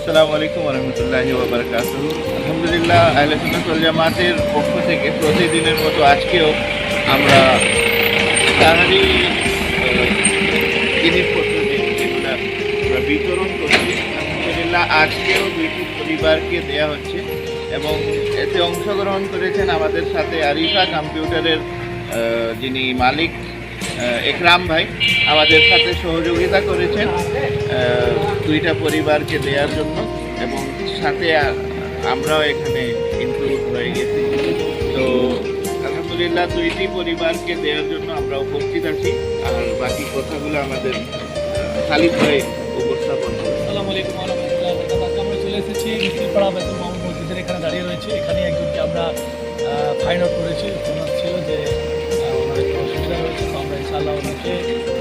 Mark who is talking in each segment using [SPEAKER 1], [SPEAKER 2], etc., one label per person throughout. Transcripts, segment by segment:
[SPEAKER 1] আসসালামু আলাইকুম রহমতুল্লাহি আলহামদুলিল্লাহ, আহলে সুন্নাতুল জামাতের পক্ষ থেকে প্রতিদিনের মতো আজকেও আমরা তাহারি জিনিসপত্র যেগুলো বিতরণ করছি, আলহামদুলিল্লাহ আজকেও দুইটি পরিবারকে দেয়া হচ্ছে এবং এতে অংশগ্রহণ করেছেন আমাদের সাথে আরিফা কম্পিউটারের যিনি মালিক একরাম ভাই, আমাদের সাথে সহযোগিতা করেছেন পরিবারকে দেওয়ার জন্য এবং সাথে আমরাও এখানে ইনক্লুড হয়ে গেছি। তো আলহামদুলিল্লাহ দুইটি পরিবারকে দেওয়ার জন্য আমরা উপস্থিত আছি, আর বাকি কথাগুলো আমাদের খালিদ ভাই উপস্থাপন
[SPEAKER 2] আসসালামু আলাইকুম আমরা চলে এসেছি মিস্ত্রিপাড়া বেতন মোহাম্মদ মসজিদের এখানে দাঁড়িয়ে রয়েছে। এখানে একজনকে আমরা ফাইন্ড আউট করেছি। ওনার ছিল যে ওনার একটু অসুবিধা হয়েছে তো আমরা ইনশাআল্লাহ ওনাকে,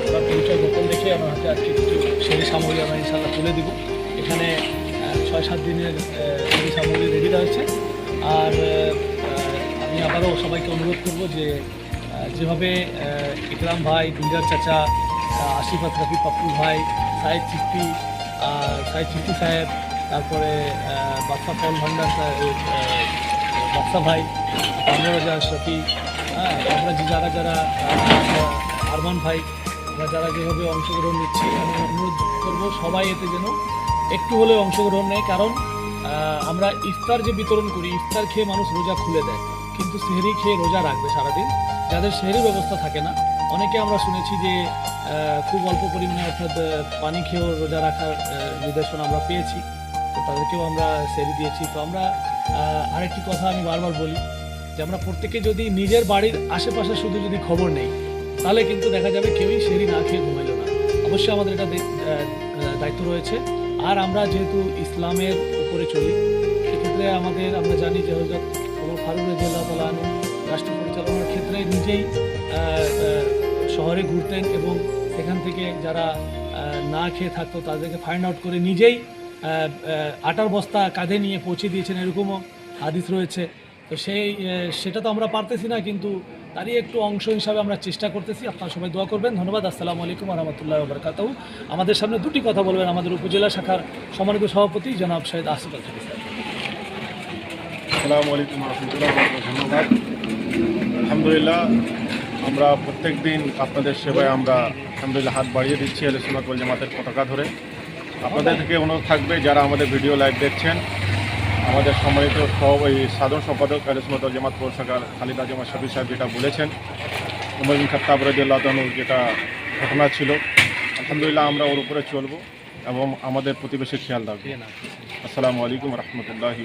[SPEAKER 2] ওনার পরিচয় গোপন রেখে আমার হাতে আজকে কিছু সেই সামগ্রী আমরা ইনশাআল্লাহ তুলে দিব। এখানে ছয় সাত দিনের সামগ্রী রেডি রয়েছে আর আমি আবারও সবাইকে অনুরোধ করব যে যেভাবে ইকরাম ভাই গুঞ্জার চাচা আশিফাত রফি পাপ্পু ভাই, সাইদ চিস্তি সাইদ চিস্তি সাহেব, তারপরে বাদশা ফল ভান্ডার সাহেব বাদশা ভাই, আমরা রাজা শফি হ্যাঁ আমরা যে যারা যারা আরমান ভাই আমরা যারা যেভাবে অংশগ্রহণ নিচ্ছি, আমি অনুরোধ করব সবাই এতে যেন একটু হলেও অংশগ্রহণ নেয়। কারণ আমরা ইফতার যে বিতরণ করি, ইফতার খেয়ে মানুষ রোজা খুলে দেয়। কিন্তু সেহরি খেয়ে রোজা রাখবে সারাদিন। যাদের সেহরি ব্যবস্থা থাকে না, অনেকে আমরা শুনেছি যে খুব অল্প পরিমাণে অর্থাৎ পানি খেয়েও রোজা রাখার নির্দেশনা আমরা পেয়েছি। তো তাদেরকেও আমরা সেরি দিয়েছি। তো আমরা আরেকটি কথা আমি বারবার বলি যে, আমরা প্রত্যেকে যদি নিজের বাড়ির আশেপাশে শুধু যদি খবর নেই তাহলে কিন্তু দেখা যাবে কেউই সেরি না খেয়ে ঘুমাইল না। অবশ্যই আমাদের এটা দায়িত্ব রয়েছে। আর আমরা যেহেতু ইসলামের উপরে চলি, সেক্ষেত্রে আমাদের আমরা জানি যে হজরত ওমর ফারুক রাজিয়াল্লাহ আনহু রাষ্ট্র পরিচালনার ক্ষেত্রে নিজেই শহরে ঘুরতেন এবং সেখান থেকে যারা না খেয়ে থাকতো তাদেরকে ফাইন্ড আউট করে নিজেই আটার বস্তা কাঁধে নিয়ে পৌঁছে দিয়েছেন। এরকমও হাদিস রয়েছে। তো সেই সেটা তো আমরা পারতেছি না, কিন্তু তারই একটু অংশ হিসাবে আমরা চেষ্টা করতেছি। আপনারা সবাই দোয়া করবেন। ধন্যবাদ। আসসালামু আলাইকুম রহমতুল্লাহ বরকাত আমাদের সামনে দুটি কথা বলবেন আমাদের উপজেলা শাখার সম্মানিত সভাপতি জনাব সৈয়দ আসিফ আল
[SPEAKER 3] আসসালামু আলাইকুম রহমতুল্লাহ ধন্যবাদ। আলহামদুলিল্লাহ, আমরা প্রত্যেক দিন আপনাদের সেবায় আমরা আলহামদুলিল্লাহ হাত বাড়িয়ে দিচ্ছি কল জামাতের পতাকা ধরে। আপনাদের থেকে অনুরোধ থাকবে, যারা আমাদের ভিডিও লাইভ দেখছেন আমাদের সম্মানিত সাধারণ সম্পাদক আলোচনা জামাত পৌরসাগার খালিদা জামা শফি সাহেব যেটা বলেছেন। উমর বিন খত্তাব যেটা ঘটনা ছিল। আলহামদুলিল্লাহ আমরা ওর উপরে চলবো এবং আমাদের প্রতিবেশী খেয়াল রাখব। আসসালামু আলাইকুম রহমতুল্লাহি